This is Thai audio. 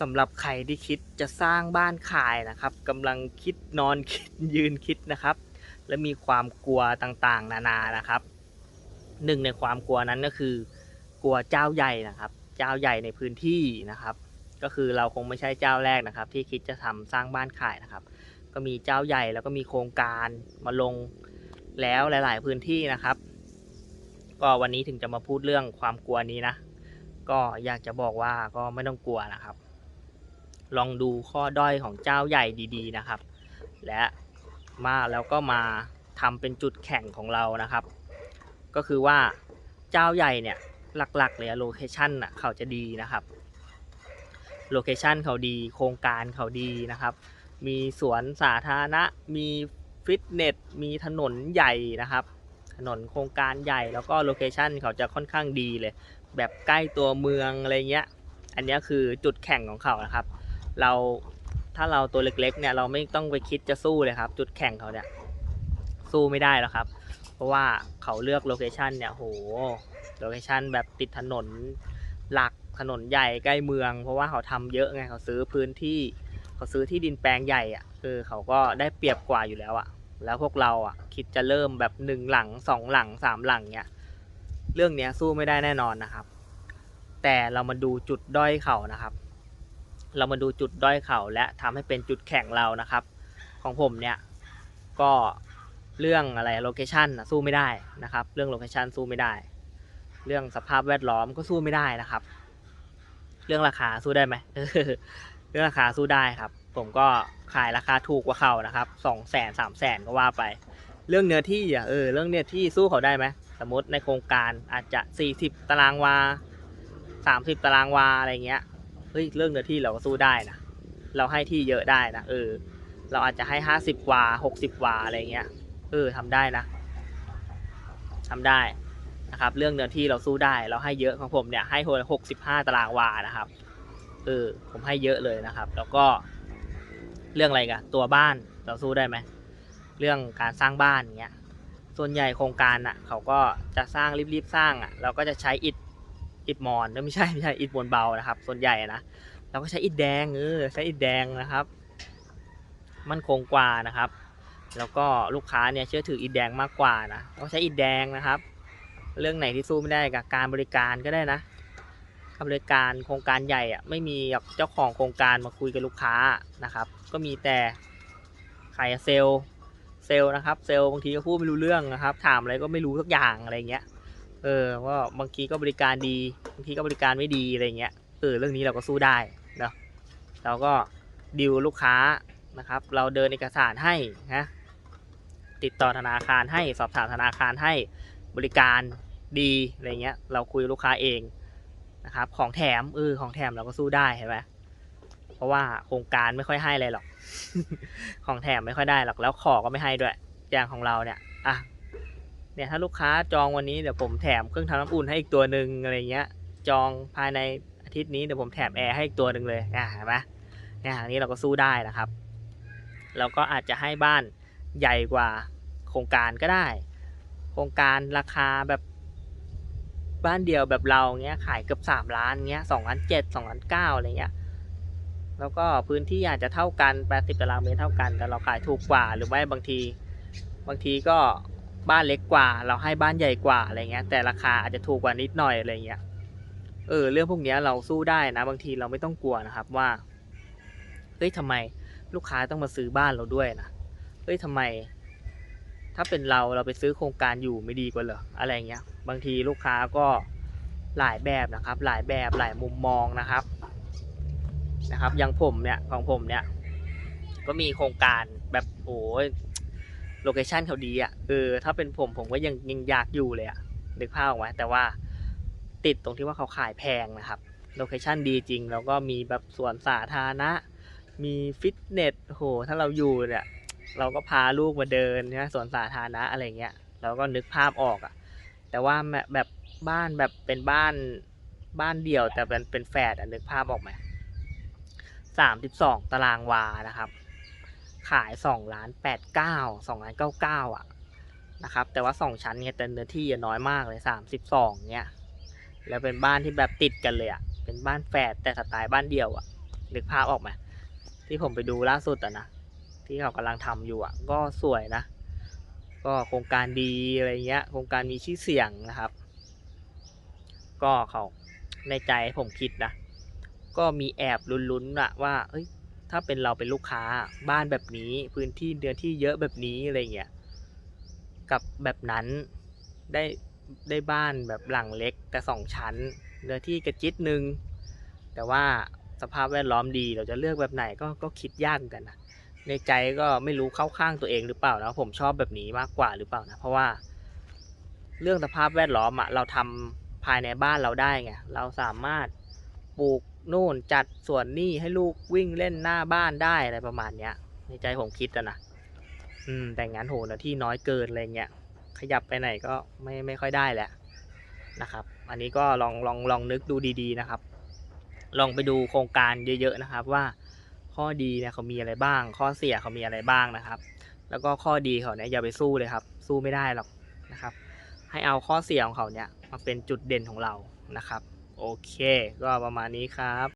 สำหรับใครที่คิดจะสร้างบ้านขายนะครับกำลังคิดนอนคิดยืนคิดนะครับ และมีความกลัวต่างๆ นานานะครับหนึ่งในความกลัวนั้นก็คือ กลัวเจ้าใหญ่นะครับ เจ้าใหญ่ในพื้นที่นะครับ ก็คือเราคงไม่ใช่เจ้าแรกนะครับ ที่คิดจะทำสร้างบ้านขายนะครับ ก็มีเจ้าใหญ่แล้วก็มีโครงการมาลงแล้วหลาย ๆ พื้นที่นะครับ ก็วันนี้ถึงจะมาพูดเรื่องความกลัวนี้นะ ก็อยากจะบอกว่าก็ไม่ต้องกลัวนะครับ ลองดูข้อด้อยของเจ้าใหญ่ดีๆนะครับ และมาแล้วก็มาทำเป็นจุดแข่งของเรานะครับ ก็คือว่าเจ้าใหญ่เนี่ยหลักๆเลยโลเคชันอะเขาจะดีนะครับโลเคชันเขาดีโครงการเขาดีนะครับ มีสวนสาธารณะมีฟิตเนสมีถนนใหญ่นะครับ ถนนโครงการใหญ่แล้วก็โลเคชันเขาจะค่อนข้างดีเลย แบบใกล้ตัวเมืองอะไรเงี้ย อันนี้คือจุดแข่งของเขานะครับ เราถ้าเราตัวเล็กๆเนี่ยเราไม่ต้องไปคิดจะสู้เลยครับ จุดแข่งเขาเนี่ยสู้ไม่ได้แล้วครับ เพราะว่าเขาเลือกโลเคชันเนี่ยโหโลเคชันแบบติดถนนหลักถนนใหญ่ใกล้เมือง เพราะว่าเขาทำเยอะไงเขาซื้อพื้นที่ เขาซื้อที่ดินแปลงใหญ่อะ่ะคือเขาก็ได้เปรียบกว่าอยู่แล้วอะ่ะ แล้วพวกเราอะ คิดจะเริ่มแบบหนึ่งหลังสองหลังสามหลังเนี่ยเรื่องเนี้ยสู้ไม่ได้แน่นอนนะครับ แต่เรามาดูจุดด้อยเขานะครับ เรามาดูจุดด้อยเขาและทำให้เป็นจุดแข่งเรานะครับ ของผมเนี่ยก็เรื่องอะไรโลเคชันสู้ไม่ได้นะครับ เรื่องโลเคชันสู้ไม่ได้ เรื่องสภาพแวดล้อมก็สู้ไม่ได้นะครับ เรื่องราคาสู้ได้ไหมเรื่องราคาสู้ได้ครับ ผมก็ขายราคาถูกกว่าเขานะครับสองแสนสามแสนก็ว่าไป เรื่องเนื้อที่อะเออเรื่องเนื้อที่สู้เขาได้ไหมสมมติในโครงการอาจจะสี่สิบตารางวาสามสิบตารางวาอะไรเงี้ย เฮ้ยเรื่องเนื้อที่เราก็สู้ได้นะเราให้ที่เยอะได้นะเออ เราอาจจะให้ห้าสิบวาหกสิบวาอะไรเงี้ยเออทำได้นะทำได้นะครับ เรื่องเนื้อที่เราสู้ได้ เราให้เยอะของผมเนี่ยให้คนหกสิบห้าตารางวานะครับเออผมให้เยอะเลยนะครับ แล้วก็ เรื่องอะไรกันตัวบ้านเราสู้ได้ไหมเรื่องการสร้างบ้านเงี้ยส่วนใหญ่โครงการอะ เขาก็จะสร้างรีบๆสร้างอะ เราก็จะใช้อิฐ อิฐมอนไม่ใช่ไม่ใช่อิฐมวลเบานะครับ ส่วนใหญ่นะเราก็ใช้อิฐแดงเออใช้อิฐแดงนะครับ มันคงกว่านะครับ แล้วก็ลูกค้าเนี่ยเชื่อถืออิฐแดงมากกว่านะเราใช้อิฐแดงนะครับ เรื่องไหนที่สู้ไม่ได้กับการบริการก็ได้นะการบริการโครงการใหญ่อะไม่มีเจ้าของโครงการมาคุยกับลูกค้านะครับ ก็มีแต่ใครเซลเซลนะครับ เซลบางทีก็พูดไม่รู้เรื่องนะครับ ถามอะไรก็ไม่รู้สักอย่างอะไรเงี้ย เออว่าบางทีก็บริการดีบางทีก็บริการไม่ดีอะไรเงี้ยเออเรื่องนี้เราก็สู้ได้เนาะเราก็ดิวลูกค้านะครับ เราเดินเอกสารให้นะติดต่อธนาคารให้สอบถามธนาคารให้บริการดีอะไรเงี้ย เราคุยลูกค้าเองนะครับ ของแถมเออของแถมเราก็สู้ได้เห็นไหมเพราะว่าโครงการไม่ค่อยให้อะไรหรอก ของแถมไม่ค่อยได้หรอกแล้วขอก็ไม่ให้ด้วยอย่างของเราเนี่ยอะ เนี่ยถ้าลูกค้าจองวันนี้เดี๋ยวผมแถมเครื่องทำน้ำอุ่นให้อีกตัวหนึ่งอะไรเงี้ย จองภายในอาทิตย์นี้เดี๋ยวผมแถมแอร์ให้อีกตัวหนึ่งเลยอะเห็นไหมเนี่ยอันนี้เราก็สู้ได้นะครับเราก็อาจจะให้บ้านใหญ่กว่าโครงการก็ได้ โครงการราคาแบบบ้านเดียวแบบเราเงี้ยขายเกือบสามล้านเงี้ยสองล้านเจ็ดสองล้านเก้าอะไรเงี้ยแล้วก็พื้นที่อาจจะเท่ากันแปดสิบตารางเมตรเท่ากัน แต่เราขายถูกกว่าหรือไม่บางที บางทีก็ บ้านเล็กกว่า เราให้บ้านใหญ่กว่าอะไรเงี้ย แต่ราคาอาจจะถูกกว่านิดหน่อยอะไรเงี้ยเออเรื่องพวกนี้เราสู้ได้นะ บางทีเราไม่ต้องกลัวนะครับว่าเฮ้ยทำไมลูกค้าต้องมาซื้อบ้านเราด้วยนะเฮ้ยทำไม ถ้าเป็นเราเราไปซื้อโครงการอยู่ไม่ดีกว่าเหรออะไรเงี้ย บางทีลูกค้าก็หลายแบบนะครับ หลายแบบหลายมุมมองนะครับนะครับอย่างผมเนี่ยของผมเนี่ย ก็มีโครงการแบบโอ้ย โลเคชันเขาดีอะ่ะเออถ้าเป็นผมผมก็ยังยังอยากอยู่เลยอะ่ะนึกภาพออกไหมแต่ว่าติดตรงที่ว่าเขาขายแพงนะครับโลเคชันดีจริง แล้วก็มีแบบสวนสาธารณะ มีฟิตเนสโหถ้าเราอยู่เนี่ยเราก็พาลูกมาเดินนะสวนสาธารณะอะไรเงี้ยเราก็นึกภาพออกอะ่ะแต่ว่าแบบบ้านแบบเป็นบ้านบ้านเดี่ยวแต่เป็นเป็นแฝดอะนึกภาพออกไหมสามสิบสองตารางวานะครับ ขายสองล้านแปดเก้าสองล้านเก้าเก้าอะนะครับ แต่ว่าสองชั้นเนี่ยแต่เนื้อที่น้อยมากเลยสามสิบสองเนี่ยแล้วเป็นบ้านที่แบบติดกันเลยอะเป็นบ้านแฝดแต่สไตล์บ้านเดียวอะนึกภาพออกไหมที่ผมไปดูล่าสุดอะนะที่เขากำลังทำอยู่อะ ก็สวยนะ ก็โครงการดีอะไรเงี้ย โครงการมีชื่อเสียงนะครับ ก็เขาในใจผมคิดนะก็มีแอบลุ้นๆอะว่าเอ้ย ถ้าเป็นเราเป็นลูกค้าบ้านแบบนี้พื้นที่เนื้อที่เยอะแบบนี้อะไรเงี้ยกับแบบนั้นได้ได้บ้านแบบหลังเล็กแต่สองชั้นเนื้อที่กระจิตหนึ่งแต่ว่าสภาพแวดล้อมดีเราจะเลือกแบบไหนก็ก็คิดยากเหมือนกันนะในใจก็ไม่รู้เข้าข้างตัวเองหรือเปล่านะผมชอบแบบนี้มากกว่าหรือเปล่านะเพราะว่า เรื่องสภาพแวดล้อมอะเราทำภายในบ้านเราได้ไงเราสามารถปลูก นู่นจัดส่วนนี่ให้ลูกวิ่งเล่นหน้าบ้านได้อะไรประมาณเนี้ยในใจผมคิดอะนะอืม แต่งั้นโหนะที่น้อยเกินอะไรเงี้ยขยับไปไหนก็ไม่ไม่ค่อยได้แหละนะครับ อันนี้ก็ลองลองลองนึกดูดีๆนะครับ ลองไปดูโครงการเยอะ ๆนะครับ ว่าข้อดีเนี่ยเขามีอะไรบ้าง ข้อเสียเขามีอะไรบ้างนะครับ แล้วก็ข้อดีเขาเนี่ยอย่าไปสู้เลยครับ สู้ไม่ได้หรอกนะครับ ให้เอาข้อเสียของเขาเนี่ยมาเป็นจุดเด่นของเรานะครับ โอเค ก็ประมาณนี้ครับ